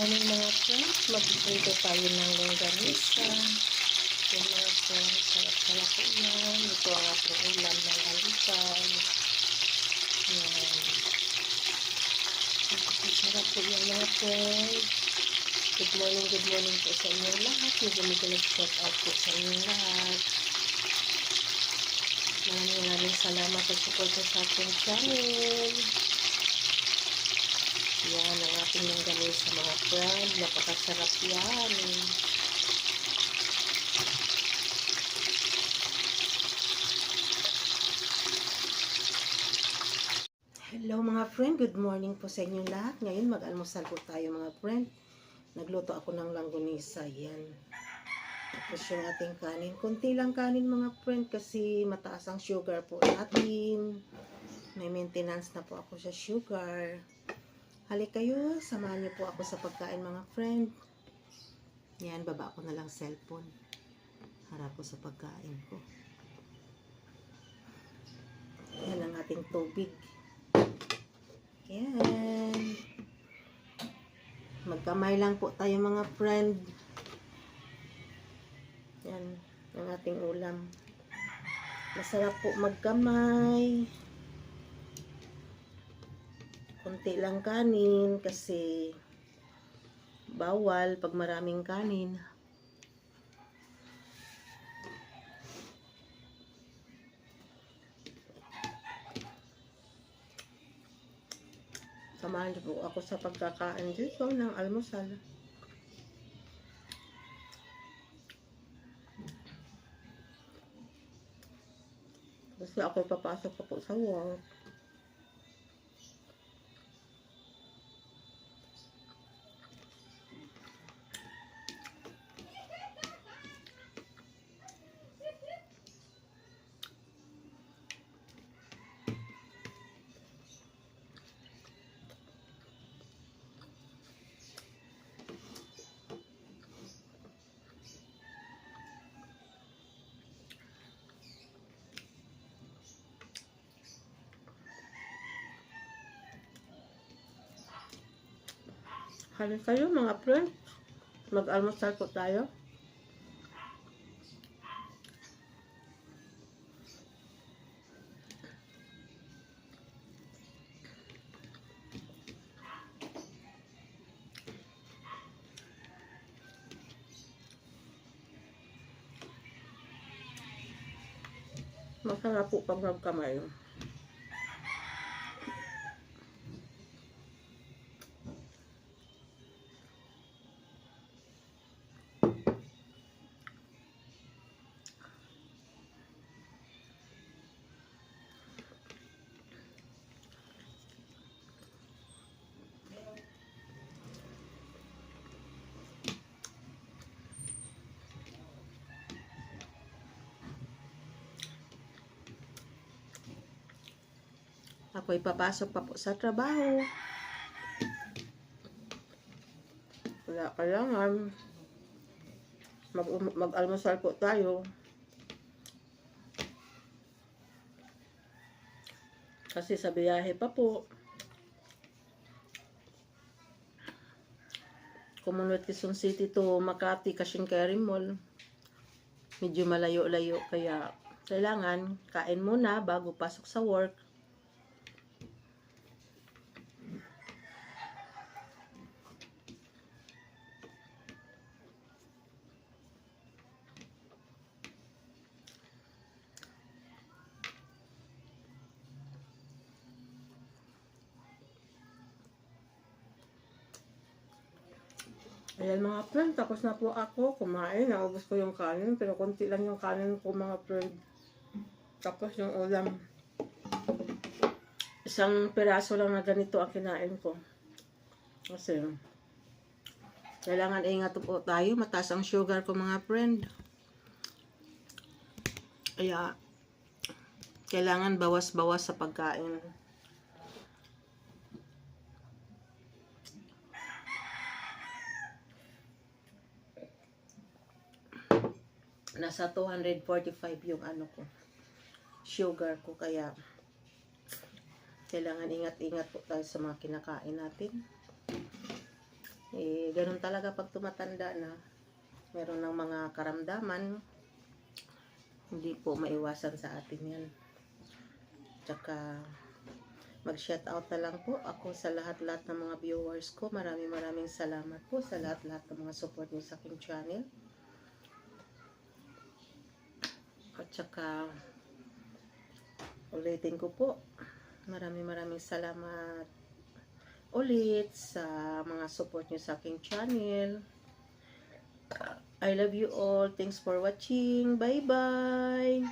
morning mga friends. Magprito tayo ng longganisa. Yan mga friends. Sarap-sarap po yan. Ito ang ating ulam ng alipay. Yan. Sarap po yan mga friends. Good morning, good morning po sa inyo lahat. Medyo nag-shout out po sa inyo lahat. Maraming maraming salamat sa support sa ating channel. Yan ang ating longganisa mga friend. Napakasarap yan. Hello mga friend, good morning po sa inyo lahat. Ngayon mag-almusal po tayo mga friend. Nagluto ako ng langgonisa, yan. Tapos yung ating kanin. Kunti lang kanin mga friend kasi mataas ang sugar po natin. May maintenance na po ako sa sugar. Halik kayo, samahan niyo po ako sa pagkain mga friend. Yan, baba ko na lang cellphone. Harap ko sa pagkain ko. Yan ang ating tubig. Yan. Magkamay lang po tayo mga friend. Yan, ang ating ulam. Masarap po magkamay. Kunti lang kanin kasi bawal pag maraming kanin. Samahan niyo po ako sa pagkakain dito ng almusal. Kasi ako papasok pa po sa work. Halin kayo mga friends. Mag-almusal po tayo. Masarap po pag nagkamay. Ako'y papasok pa po sa trabaho. Wala kailangan. Mag mag-almusal po tayo. Kasi sa biyahe pa po. Commonwealth Quezon City to Makati, Kashinkari Mall. Medyo malayo-layo kaya kailangan kain muna bago pasok sa work. Ayan mga friend, tapos na po ako kumain. Naubos ko yung kanin, pero konti lang yung kanin ko mga friend. Tapos yung ulam. Isang piraso lang na ganito ang kinain ko. Kasi, kailangan ingat po tayo. Mataas ang sugar ko mga friend. Kaya, kailangan bawas-bawas sa pagkain. Nasa 245 yung ano ko sugar ko kaya kailangan ingat-ingat po tayo sa mga kinakain natin Eh, ganun talaga pag tumatanda na. Meron ng mga karamdaman. Hindi po maiwasan sa atin yan. Tsaka, mag-shout out na lang po ako sa lahat-lahat ng mga viewers ko. Maraming maraming salamat po sa lahat-lahat ng mga support niyo sa aking channel. At saka, ulitin ko po, maraming maraming salamat ulit sa mga support niyo sa aking channel. I love you all. Thanks for watching. Bye-bye.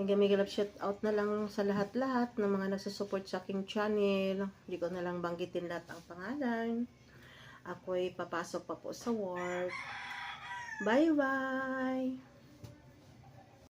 Mega mega love shout out na lang sa lahat-lahat ng mga nagsusupport sa aking channel. Hindi ko na lang banggitin lahat ang pangalan. Ako'y papasok pa po sa work. Bye-bye!